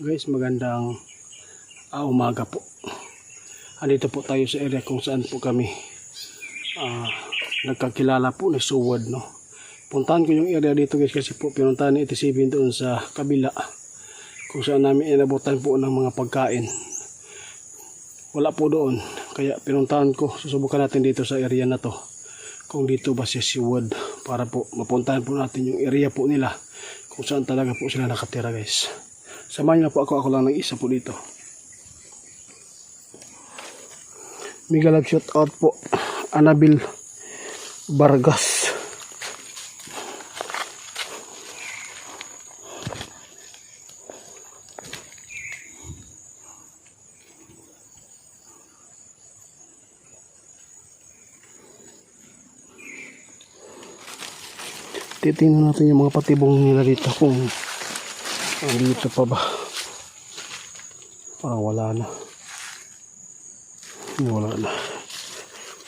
Guys, magandang ah, umaga po. Andito po tayo sa area kung saan po kami ah, nagkakilala po ni Suwad, no? Puntahan ko yung area dito guys kasi po pinuntahan ni 87 doon sa kabila kung saan namin inabutan po ng mga pagkain. Wala po doon. Kaya pinuntahan ko, susubukan natin dito sa area na to. Kung dito ba si Siwad para po mapuntahan po natin yung area po nila kung saan talaga po sila nakatira guys. Samahan niyo na po ako, ako lang ng isa po dito. Mega love shout out po Anabil Vargas. Titingnan natin yung mga patibong nila dito kung andito pa ba. Parang wala na. Wala na.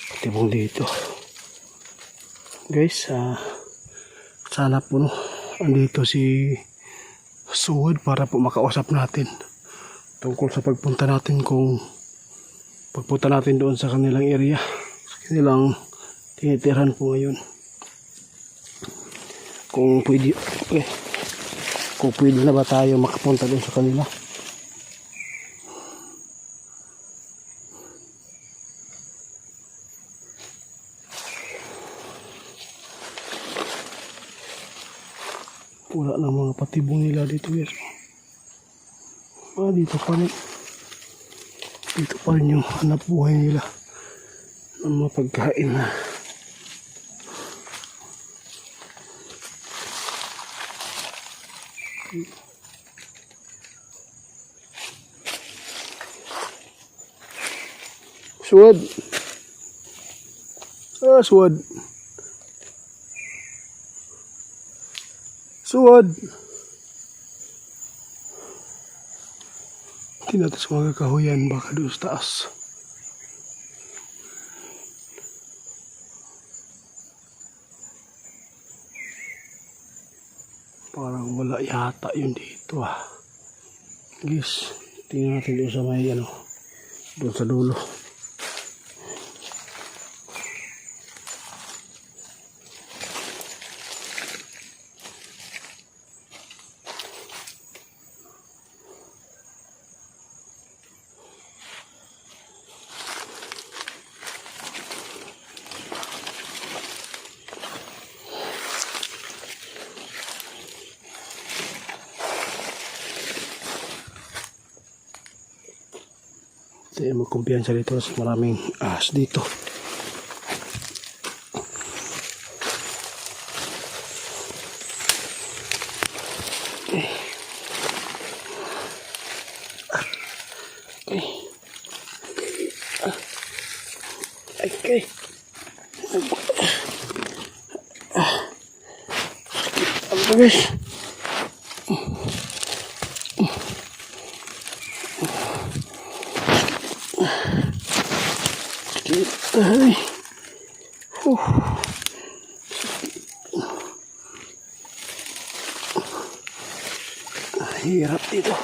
Patibong dito. Guys, ah, sana po no, andito si Suwad para po makausap natin tungkol sa pagpunta natin kung pagpunta natin doon sa kanilang area sa kanilang tinitirhan po ngayon kung pwede eh, kung pwede na ba tayo makapunta doon sa kanila? Wala na mga patibong nila dito guys ah dito pa rin. Dito pa rin yung hanap buhay nila ng mga pagkain na Suwad. Ah, suwad. Suwad. Hindi natin sa mga kahuyan baka doon sa taas. Parang wala yata yun dito ah. Guys, tingnan natin doon sa may ano, doon sa dulo. Hindi magkumpiyansa dito sa maraming ahas dito. Okay. Ang bagay. Ay. Huh. Hirap dito.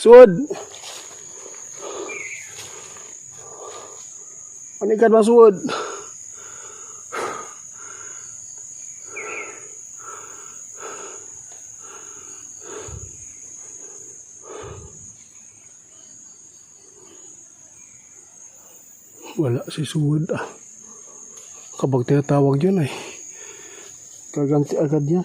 Sud. Panikat ba sud? Wala si Suwad ah. Kapag tinatawag yun ay kaganti agad yan.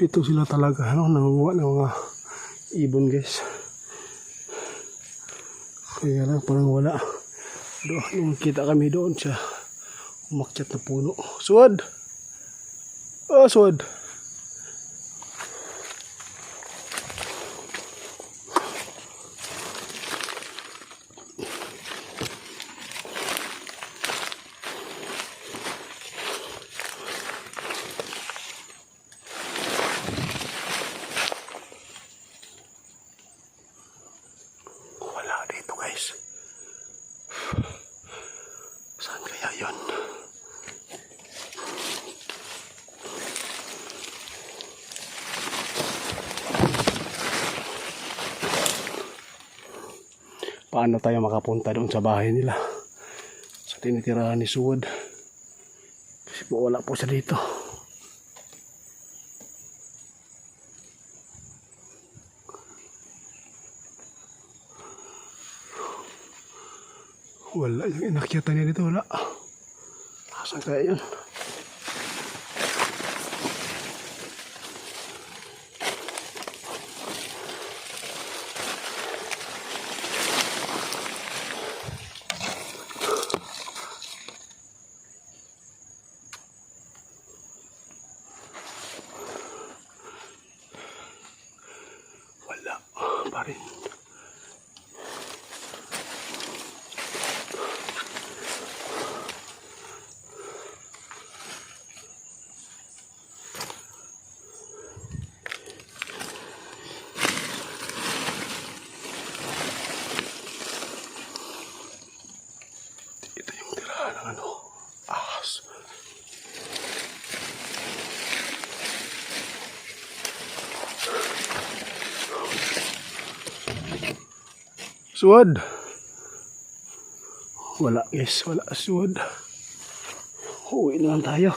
Dito sila talaga ano, nangunguha ng mga ibon guys. Kaya lang parang wala. Doon, yung kita kami doon sa umakyat na puno. Suwad! Oh, sword. Paano tayo makapunta doon sa bahay nila? Sa tinitirahan ni Suwad. Kasi po wala po siya dito. Wala yung inakyatan niya dito, wala. Asan kaya yun? Suwad. Wala guys, wala suwad. Uwi na lang tayo.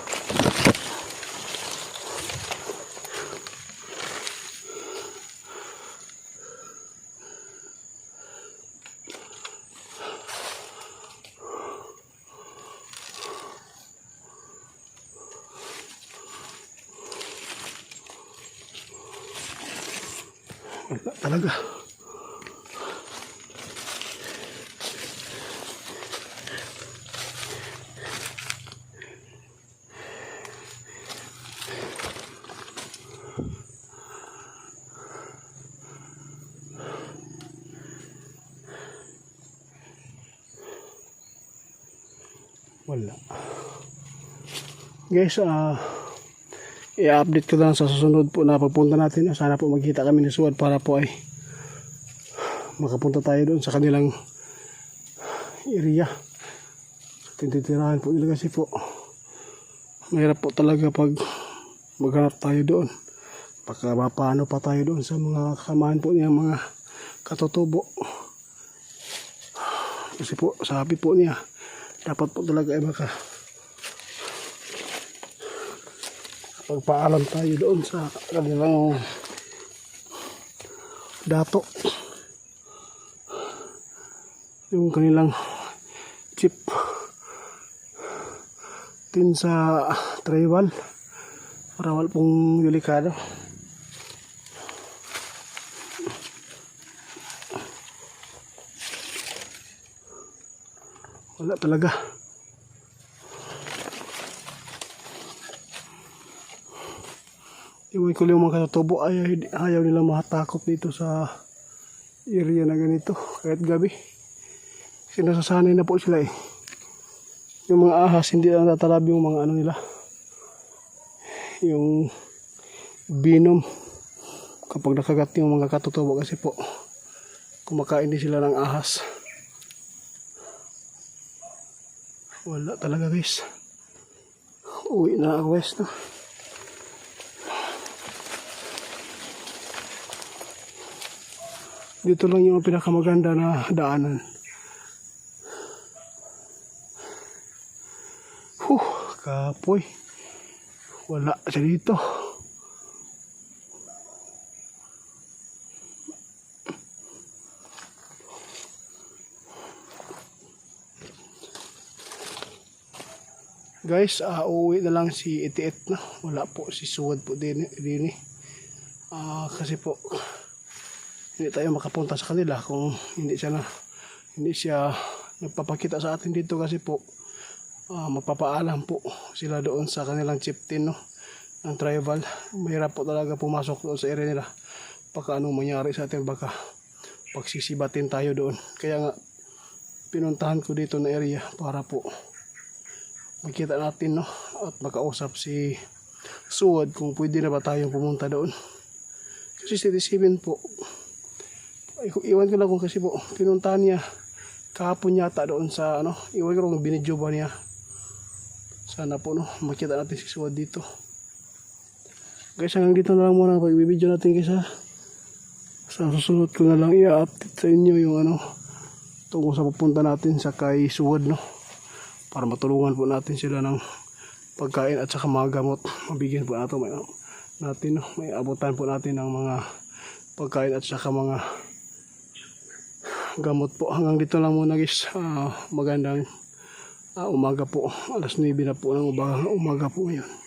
Wala talaga. Wala. Guys, ah i-update ko lang sa susunod po na pagpunta natin. Sana po magkita kami ni Suwad para po ay makapunta tayo doon sa kanilang area. Tintitirahan po nila kasi po. Mahirap po talaga pag maghanap tayo doon. Baka paano pa tayo doon sa mga kamahan po niya mga katutubo. Kasi po sabi po niya dapat po talaga ay maka pagpaalam tayo doon sa kanilang dato. Yung kanilang chip tin sa tribal. Para wala pong delikado wala talaga Yung ko yung mga katutubo ayaw, ayaw nila mahatakot dito sa area na ganito kahit gabi. Kasi nasasanay na po sila eh. Yung mga ahas hindi lang tatalab yung mga ano nila. Yung binom kapag nakagat yung mga katutubo kasi po kumakain din sila ng ahas. Wala talaga guys. Uwi na ako guys no. Dito lang yung pinakamaganda na daanan. Huh, kapoy. Wala siya dito. Guys, ah uuwi na lang si Itiet na. Wala po si Suwad po din, din eh. Ah, kasi po hindi tayo makapunta sa kanila kung hindi siya na hindi siya nagpapakita sa atin dito kasi po ah, mapapaalam po sila doon sa kanilang chieftain no ng travel. Mahirap po talaga pumasok doon sa area nila. Baka anong mangyari sa atin, baka pagsisibatin tayo doon. Kaya nga, pinuntahan ko dito na area para po makita natin no at makausap si Suwad kung pwede na ba tayong pumunta doon. Kasi 77 po. Iwan ko lang kung kasi po pinuntahan niya kahapon yata doon sa ano, iwan ko kung binidyo ba niya. Sana po no, makita natin si Suwad dito. Guys, hanggang dito na lang muna ang pagbibideo natin kaysa sa susunod ko na lang i-update sa inyo yung ano tungkol sa pupunta natin sa kay Suwad no para matulungan po natin sila ng pagkain at saka mga gamot. Mabigyan po natin, may, natin may abutan po natin ng mga pagkain at saka mga gamot po. Hanggang dito lang muna guys. Ah, magandang ah, umaga po. Alas 9 na po ng umaga, umaga po ngayon